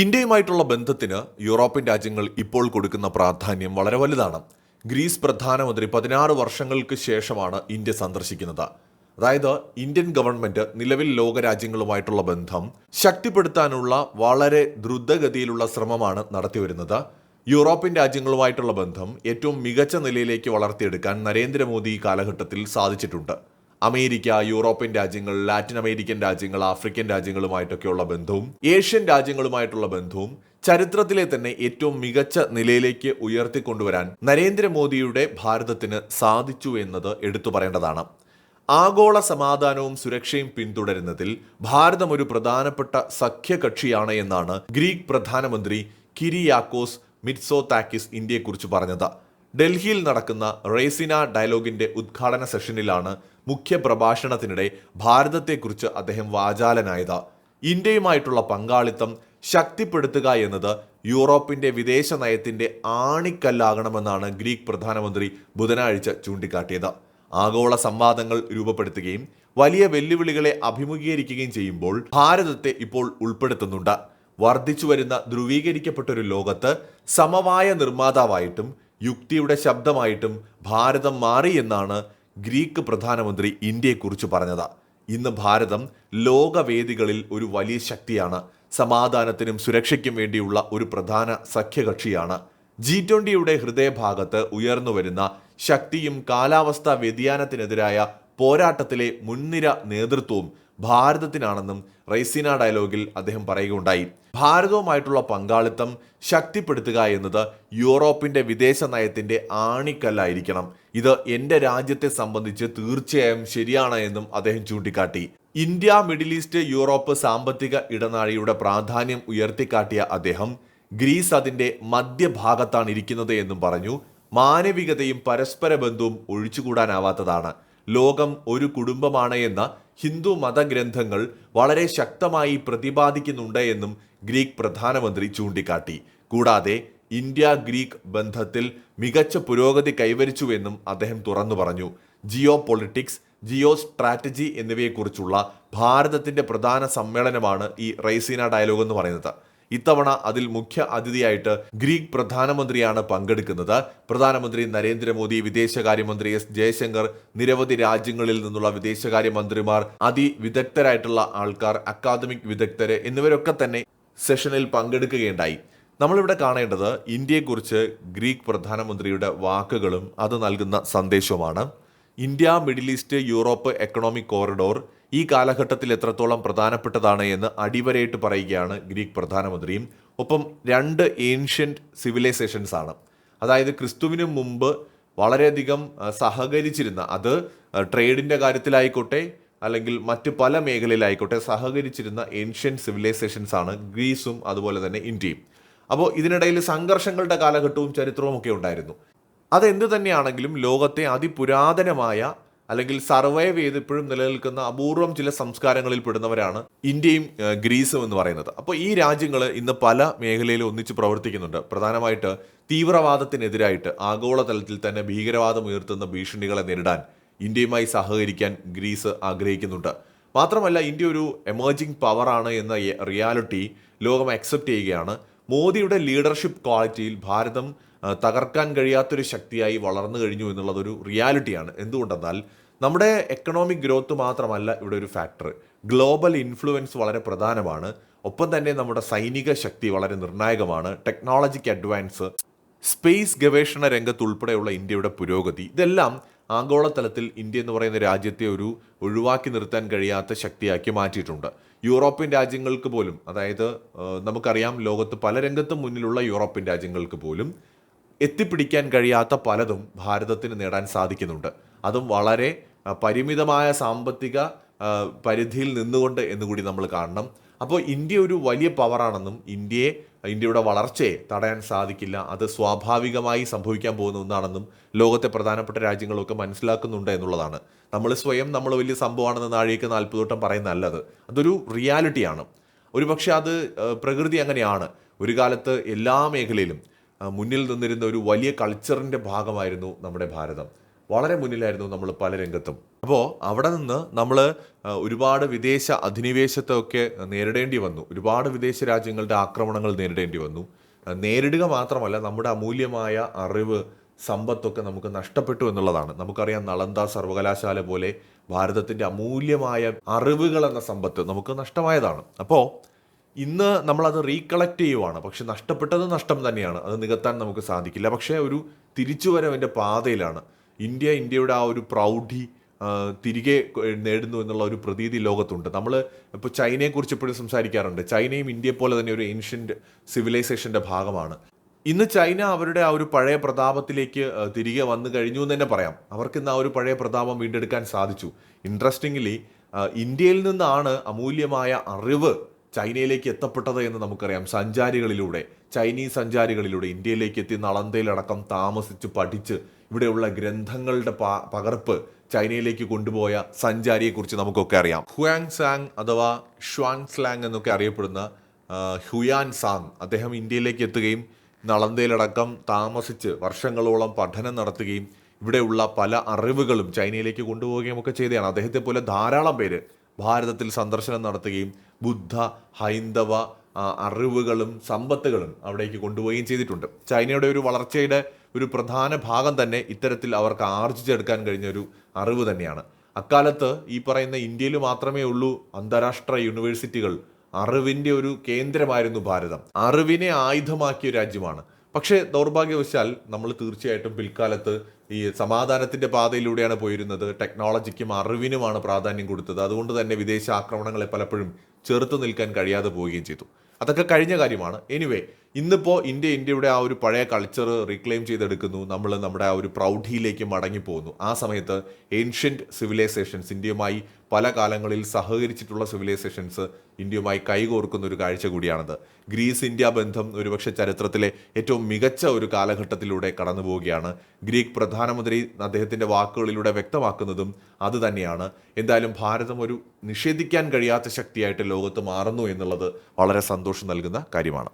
ഇന്ത്യയുമായിട്ടുള്ള ബന്ധത്തിന് യൂറോപ്യൻ രാജ്യങ്ങൾ ഇപ്പോൾ കൊടുക്കുന്ന പ്രാധാന്യം വളരെ വലുതാണ്. ഗ്രീസ് പ്രധാനമന്ത്രി പതിനാറ് വർഷങ്ങൾക്ക് ശേഷമാണ് ഇന്ത്യ സന്ദർശിക്കുന്നത്. അതായത് ഇന്ത്യൻ ഗവൺമെന്റ് നിലവിൽ ലോകരാജ്യങ്ങളുമായിട്ടുള്ള ബന്ധം ശക്തിപ്പെടുത്താനുള്ള വളരെ ദ്രുതഗതിയിലുള്ള ശ്രമമാണ് നടത്തിവരുന്നത്. യൂറോപ്യൻ രാജ്യങ്ങളുമായിട്ടുള്ള ബന്ധം ഏറ്റവും മികച്ച നിലയിലേക്ക് വളർത്തിയെടുക്കാൻ നരേന്ദ്രമോദി ഈ കാലഘട്ടത്തിൽ സാധിച്ചിട്ടുണ്ട്. അമേരിക്ക യൂറോപ്യൻ രാജ്യങ്ങൾ ലാറ്റിൻ അമേരിക്കൻ രാജ്യങ്ങൾ ആഫ്രിക്കൻ രാജ്യങ്ങളുമായിട്ടൊക്കെയുള്ള ബന്ധവും ഏഷ്യൻ രാജ്യങ്ങളുമായിട്ടുള്ള ബന്ധവും ചരിത്രത്തിലെ തന്നെ ഏറ്റവും മികച്ച നിലയിലേക്ക് ഉയർത്തിക്കൊണ്ടുവരാൻ നരേന്ദ്രമോദിയുടെ ഭാരതത്തിന് സാധിച്ചു എന്നത് എടുത്തു പറയേണ്ടതാണ്. ആഗോള സമാധാനവും സുരക്ഷയും പിന്തുടരുന്നതിൽ ഭാരതം ഒരു പ്രധാനപ്പെട്ട സഖ്യകക്ഷിയാണ് എന്നാണ് ഗ്രീക്ക് പ്രധാനമന്ത്രി കിരിയാക്കോസ് മിറ്റ്സോ താക്കിസ് ഇന്ത്യയെക്കുറിച്ച് പറഞ്ഞത്. ഡൽഹിയിൽ നടക്കുന്ന റേസിന ഡയലോഗിന്റെ ഉദ്ഘാടന സെഷനിലാണ് മുഖ്യ പ്രഭാഷണത്തിനിടെ ഭാരതത്തെക്കുറിച്ച് അദ്ദേഹം വാചാലനായത്. ഇന്ത്യയുമായിട്ടുള്ള പങ്കാളിത്തം ശക്തിപ്പെടുത്തുക എന്നത് യൂറോപ്പിന്റെ വിദേശ നയത്തിന്റെ ആണിക്കല്ലാകണമെന്നാണ് ഗ്രീക്ക് പ്രധാനമന്ത്രി ബുധനാഴ്ച ചൂണ്ടിക്കാട്ടിയത്. ആഗോള സംവാദങ്ങൾ രൂപപ്പെടുത്തുകയും വലിയ വെല്ലുവിളികളെ അഭിമുഖീകരിക്കുകയും ചെയ്യുമ്പോൾ ഭാരതത്തെ ഇപ്പോൾ ഉൾപ്പെടുത്തുന്നുണ്ട്. വർദ്ധിച്ചു വരുന്ന ധ്രുവീകരിക്കപ്പെട്ടൊരു ലോകത്ത് സമവായ നിർമ്മാതാവായിട്ടും യുക്തിയുടെ ശബ്ദമായിട്ടും ഭാരതം മാറി എന്നാണ് ഗ്രീക്ക് പ്രധാനമന്ത്രി ഇന്ത്യയെക്കുറിച്ച് പറഞ്ഞത്. ഇന്ന് ഭാരതം ലോകവേദികളിൽ ഒരു വലിയ ശക്തിയാണ്. സമാധാനത്തിനും സുരക്ഷയ്ക്കും വേണ്ടിയുള്ള ഒരു പ്രധാന സഖ്യകക്ഷിയാണ്. ജി ട്വന്റിയുടെ ഹൃദയഭാഗത്ത് ഉയർന്നുവരുന്ന ശക്തിയും കാലാവസ്ഥാ വ്യതിയാനത്തിനെതിരായ പോരാട്ടത്തിലെ മുൻനിര നേതൃത്വവും ഭാരതത്തിനാണെന്നും റൈസീന ഡയലോഗിൽ അദ്ദേഹം പറയുകയുണ്ടായി. ഭാരതവുമായിട്ടുള്ള പങ്കാളിത്തം ശക്തിപ്പെടുത്തുക എന്നത് യൂറോപ്പിന്റെ വിദേശ നയത്തിന്റെ ആണിക്കല്ലായിരിക്കണം. ഇത് എന്റെ രാജ്യത്തെ സംബന്ധിച്ച് തീർച്ചയായും ശരിയാണ് എന്നും അദ്ദേഹം ചൂണ്ടിക്കാട്ടി. ഇന്ത്യ മിഡിൽ ഈസ്റ്റ് യൂറോപ്പ് സാമ്പത്തിക ഇടനാഴിയുടെ പ്രാധാന്യം ഉയർത്തിക്കാട്ടിയ അദ്ദേഹം ഗ്രീസ് അതിന്റെ മധ്യഭാഗത്താണ് ഇരിക്കുന്നത് എന്നും പറഞ്ഞു. മാനവികതയും പരസ്പര ബന്ധവും ഒഴിച്ചുകൂടാനാവാത്തതാണ്. ലോകം ഒരു കുടുംബമാണ് എന്ന ഹിന്ദു മതഗ്രന്ഥങ്ങൾ വളരെ ശക്തമായി പ്രതിപാദിക്കുന്നുണ്ട് എന്നും ഗ്രീക്ക് പ്രധാനമന്ത്രി ചൂണ്ടിക്കാട്ടി. കൂടാതെ ഇന്ത്യ ഗ്രീക്ക് ബന്ധത്തിൽ മികച്ച പുരോഗതി കൈവരിച്ചുവെന്നും അദ്ദേഹം തുറന്നു പറഞ്ഞു. ജിയോ പൊളിറ്റിക്സ് ജിയോ സ്ട്രാറ്റജി എന്നിവയെക്കുറിച്ചുള്ള ഭാരതത്തിന്റെ പ്രധാന സമ്മേളനമാണ് ഈ റൈസീന ഡയലോഗ് എന്ന് പറയുന്നത്. ഇത്തവണ അതിൽ മുഖ്യ അതിഥിയായിട്ട് ഗ്രീക്ക് പ്രധാനമന്ത്രിയാണ് പങ്കെടുക്കുന്നത്. പ്രധാനമന്ത്രി നരേന്ദ്രമോദി വിദേശകാര്യമന്ത്രി എസ് ജയശങ്കർ നിരവധി രാജ്യങ്ങളിൽ നിന്നുള്ള വിദേശകാര്യമന്ത്രിമാർ അതിവിദഗ്ധരായിട്ടുള്ള ആൾക്കാർ അക്കാദമിക് വിദഗ്ധര് എന്നിവരൊക്കെ തന്നെ സെഷനിൽ പങ്കെടുക്കുകയുണ്ടായി. നമ്മളിവിടെ കാണേണ്ടത് ഇന്ത്യയെക്കുറിച്ച് ഗ്രീക്ക് പ്രധാനമന്ത്രിയുടെ വാക്കുകളും അത് നൽകുന്ന സന്ദേശവുമാണ്. India middle east Europe economic corridor ഈ കാലഘട്ടത്തിൽ എത്രത്തോളം പ്രധാനപ്പെട്ടതാണ് എന്ന് അടിവരയിട്ട് പറയുകയാണ് ഗ്രീക്ക് പ്രധാനമന്ത്രിയും. ഒപ്പം രണ്ട് ഏൻഷ്യന്റ് സിവിലൈസേഷൻസ് ആണ്. അതായത് ക്രിസ്തുവിനും മുമ്പ് വളരെയധികം സഹകരിച്ചിരുന്ന അത് ട്രേഡിന്റെ കാര്യത്തിലായിക്കോട്ടെ അല്ലെങ്കിൽ മറ്റ് പല മേഖലയിലായിക്കോട്ടെ സഹകരിച്ചിരുന്ന ഏൻഷ്യൻ സിവിലൈസേഷൻസ് ആണ് ഗ്രീസും അതുപോലെ തന്നെ ഇന്ത്യയും. അപ്പോൾ ഇതിനിടയിൽ സംഘർഷങ്ങളുടെ കാലഘട്ടവും ചരിത്രവും ഒക്കെ ഉണ്ടായിരുന്നു. അതെന്ത് തന്നെയാണെങ്കിലും ലോകത്തെ അതിപുരാതനമായ അല്ലെങ്കിൽ സർവൈവ് ചെയ്ത് ഇപ്പോഴും നിലനിൽക്കുന്ന അപൂർവം ചില സംസ്കാരങ്ങളിൽ പെടുന്നവരാണ് ഇന്ത്യയും ഗ്രീസും എന്ന് പറയുന്നത്. അപ്പോൾ ഈ രാജ്യങ്ങൾ ഇന്ന് പല മേഖലയിലും ഒന്നിച്ച് പ്രവർത്തിക്കുന്നുണ്ട്. പ്രധാനമായിട്ട് തീവ്രവാദത്തിനെതിരായിട്ട് ആഗോളതലത്തിൽ തന്നെ ഭീകരവാദം ഉയർത്തുന്ന ഭീഷണികളെ നേരിടാൻ ഇന്ത്യയുമായി സഹകരിക്കാൻ ഗ്രീസ് ആഗ്രഹിക്കുന്നുണ്ട്. മാത്രമല്ല ഇന്ത്യ ഒരു എമേർജിംഗ് പവറാണ് എന്ന റിയാലിറ്റി ലോകം അക്സെപ്റ്റ് ചെയ്യുകയാണ്. മോദിയുടെ ലീഡർഷിപ്പ് ക്വാളിറ്റിയിൽ ഭാരതം തകർക്കാൻ കഴിയാത്തൊരു ശക്തിയായി വളർന്നു കഴിഞ്ഞു എന്നുള്ളതൊരു റിയാലിറ്റിയാണ്. എന്തുകൊണ്ടെന്നാൽ നമ്മുടെ എക്കണോമിക് ഗ്രോത്ത് മാത്രമല്ല ഇവിടെ ഒരു ഫാക്ടർ ഗ്ലോബൽ ഇൻഫ്ലുവൻസ് വളരെ പ്രധാനമാണ്. ഒപ്പം തന്നെ നമ്മുടെ സൈനിക ശക്തി വളരെ നിർണായകമാണ്. ടെക്നോളജിക്ക് അഡ്വാൻസ് സ്പേസ് ഗവേഷണ രംഗത്ത് ഉൾപ്പെടെയുള്ള ഇന്ത്യയുടെ പുരോഗതി ഇതെല്ലാം ആഗോളതലത്തിൽ ഇന്ത്യ എന്ന് പറയുന്ന രാജ്യത്തെ ഒരു ഒഴിവാക്കി നിർത്താൻ കഴിയാത്ത ശക്തിയാക്കി മാറ്റിയിട്ടുണ്ട്. യൂറോപ്യൻ രാജ്യങ്ങൾക്ക് പോലും അതായത് നമുക്കറിയാം ലോകത്ത് പല രംഗത്തും മുന്നിലുള്ള യൂറോപ്യൻ രാജ്യങ്ങൾക്ക് പോലും എത്തിപ്പിടിക്കാൻ കഴിയാത്ത പലതും ഭാരതത്തിന് നേടാൻ സാധിക്കുന്നുണ്ട്. അതും വളരെ പരിമിതമായ സാമ്പത്തിക പരിധിയിൽ നിന്നുകൊണ്ട് എന്നുകൂടി നമ്മൾ കാണണം. അപ്പോൾ ഇന്ത്യ ഒരു വലിയ പവറാണെന്നും ഇന്ത്യയെ ഇന്ത്യയുടെ വളർച്ചയെ തടയാൻ സാധിക്കില്ല അത് സ്വാഭാവികമായി സംഭവിക്കാൻ പോകുന്ന ഒന്നാണെന്നും ലോകത്തെ പ്രധാനപ്പെട്ട രാജ്യങ്ങളൊക്കെ മനസ്സിലാക്കുന്നുണ്ട് എന്നുള്ളതാണ്. നമ്മൾ സ്വയം നമ്മൾ വലിയ സംഭവമാണെന്ന് നാഴിക നാൽപ്പത് വട്ടം പറയുന്നതല്ല അത്. അതൊരു റിയാലിറ്റിയാണ് ഒരു പക്ഷേ അത് പ്രകൃതി അങ്ങനെയാണ്. ഒരു കാലത്ത് എല്ലാ മേഖലയിലും മുന്നിൽ നിന്നിരുന്ന ഒരു വലിയ കൾച്ചറിന്റെ ഭാഗമായിരുന്നു നമ്മുടെ ഭാരതം. വളരെ മുന്നിലായിരുന്നു നമ്മൾ പല രംഗത്തും. അപ്പോൾ അവിടെ നിന്ന് നമ്മൾ ഒരുപാട് വിദേശ അധിനിവേശത്തെ ഒക്കെ നേരിടേണ്ടി വന്നു. ഒരുപാട് വിദേശ രാജ്യങ്ങളുടെ ആക്രമണങ്ങൾ നേരിടേണ്ടി വന്നു. നേരിടുക മാത്രമല്ല നമ്മുടെ അമൂല്യമായ അറിവ് സമ്പത്തൊക്കെ നമുക്ക് നഷ്ടപ്പെട്ടു എന്നുള്ളതാണ്. നമുക്കറിയാം നളന്ദ സർവകലാശാല പോലെ ഭാരതത്തിന്റെ അമൂല്യമായ അറിവുകൾ എന്ന സമ്പത്ത് നമുക്ക് നഷ്ടമായതാണ്. അപ്പോൾ ഇന്ന് നമ്മളത് റീകളക്ട് ചെയ്യുവാണ്. പക്ഷെ നഷ്ടപ്പെട്ടത് നഷ്ടം തന്നെയാണ്. അത് നികത്താൻ നമുക്ക് സാധിക്കില്ല. പക്ഷേ ഒരു തിരിച്ചുവരവിന്റെ പാതയിലാണ്. ഇന്ത്യ ഇന്ത്യയുടെ ആ ഒരു പ്രൗഢി തിരികെ നേടുന്നു എന്നുള്ള ഒരു പ്രതീതി ലോകത്തുണ്ട്. നമ്മൾ ഇപ്പോൾ ചൈനയെക്കുറിച്ച് ഇപ്പോഴും സംസാരിക്കാറുണ്ട്. ചൈനയും ഇന്ത്യയെ പോലെ തന്നെ ഒരു ഏൻഷ്യന്റ് സിവിലൈസേഷന്റെ ഭാഗമാണ്. ഇന്ന് ചൈന അവരുടെ ആ ഒരു പഴയ പ്രതാപത്തിലേക്ക് തിരികെ വന്നു കഴിഞ്ഞു എന്ന് തന്നെ പറയാം. അവർക്ക് ഇന്ന് ആ ഒരു പഴയ പ്രതാപം വീണ്ടെടുക്കാൻ സാധിച്ചു. ഇൻട്രസ്റ്റിംഗ്ലി ഇന്ത്യയിൽ നിന്നാണ് അമൂല്യമായ അറിവ് ചൈനയിലേക്ക് എത്തപ്പെട്ടത് എന്ന് നമുക്കറിയാം. സഞ്ചാരികളിലൂടെ ചൈനീസ് സഞ്ചാരികളിലൂടെ ഇന്ത്യയിലേക്ക് എത്തി നളന്തയിലടക്കം താമസിച്ച് പഠിച്ച് ഇവിടെയുള്ള ഗ്രന്ഥങ്ങളുടെ പകർപ്പ് ചൈനയിലേക്ക് കൊണ്ടുപോയ സഞ്ചാരിയെക്കുറിച്ച് നമുക്കൊക്കെ അറിയാം. ഹുയാങ് സാങ് അഥവാ ഷ്വാങ് സ്ലാങ് എന്നൊക്കെ അറിയപ്പെടുന്ന ഹുയാൻ സാങ് അദ്ദേഹം ഇന്ത്യയിലേക്ക് എത്തുകയും നളന്തയിലടക്കം താമസിച്ച് വർഷങ്ങളോളം പഠനം നടത്തുകയും ഇവിടെയുള്ള പല അറിവുകളും ചൈനയിലേക്ക് കൊണ്ടുപോവുകയും ഒക്കെ ചെയ്തതാണ്. അദ്ദേഹത്തെ പോലെ ധാരാളം പേര് ഭാരതത്തിൽ സന്ദർശനം നടത്തുകയും ബുദ്ധ ഹൈന്ദവ അറിവുകളും സമ്പത്തുകളും അവിടേക്ക് കൊണ്ടുപോവുകയും ചെയ്തിട്ടുണ്ട്. ചൈനയുടെ ഒരു വളർച്ചയുടെ ഒരു പ്രധാന ഭാഗം തന്നെ ഇത്തരത്തിൽ അവർക്ക് ആർജിച്ചെടുക്കാൻ കഴിഞ്ഞ ഒരു അറിവ് തന്നെയാണ്. അക്കാലത്ത് ഈ പറയുന്ന ഇന്ത്യയിൽ മാത്രമേ ഉള്ളൂ അന്താരാഷ്ട്ര യൂണിവേഴ്സിറ്റികൾ അറിവിന്റെ ഒരു കേന്ദ്രമായിരുന്നു ഭാരതം. അറിവിനെ ആയുധമാക്കിയ രാജ്യമാണ്. പക്ഷേ ദൗർഭാഗ്യവശാൽ നമ്മൾ തീർച്ചയായിട്ടും പിൽക്കാലത്ത് ഈ സമാധാനത്തിന്റെ പാതയിലൂടെയാണ് പോയിരുന്നത്. ടെക്നോളജിക്കും അറിവിനുമാണ് പ്രാധാന്യം കൊടുത്തത്. അതുകൊണ്ട് തന്നെ വിദേശ ആക്രമണങ്ങളെ പലപ്പോഴും ചെറുത്തു നിൽക്കാൻ കഴിയാതെ പോവുകയും ചെയ്തു. അതൊക്കെ കഴിഞ്ഞ കാര്യമാണ്. എനിവേ ഇന്നിപ്പോൾ ഇന്ത്യ ഇന്ത്യയുടെ ആ ഒരു പഴയ കൾച്ചർ റീക്ലെയിം ചെയ്തെടുക്കുന്നു. നമ്മൾ നമ്മുടെ ആ ഒരു പ്രൗഢിയിലേക്ക് മടങ്ങിപ്പോകുന്നു ആ സമയത്ത് ഏൻഷ്യന്റ് സിവിലൈസേഷൻസ് ഇന്ത്യയുമായി പല കാലങ്ങളിൽ സഹകരിച്ചിട്ടുള്ള സിവിലൈസേഷൻസ് ഇന്ത്യയുമായി കൈകോർക്കുന്ന ഒരു കാഴ്ച കൂടിയാണത്. ഗ്രീസ് ഇന്ത്യ ബന്ധം ഒരുപക്ഷെ ചരിത്രത്തിലെ ഏറ്റവും മികച്ച ഒരു കാലഘട്ടത്തിലൂടെ കടന്നു പോവുകയാണ്. ഗ്രീക്ക് പ്രധാനമന്ത്രി അദ്ദേഹത്തിന്റെ വാക്കുകളിലൂടെ വ്യക്തമാക്കുന്നതും അത് തന്നെയാണ്. എന്തായാലും ഭാരതം ഒരു നിഷേധിക്കാൻ കഴിയാത്ത ശക്തിയായിട്ട് ലോകത്ത് മാറുന്നു എന്നുള്ളത് വളരെ സന്തോഷം നൽകുന്ന കാര്യമാണ്.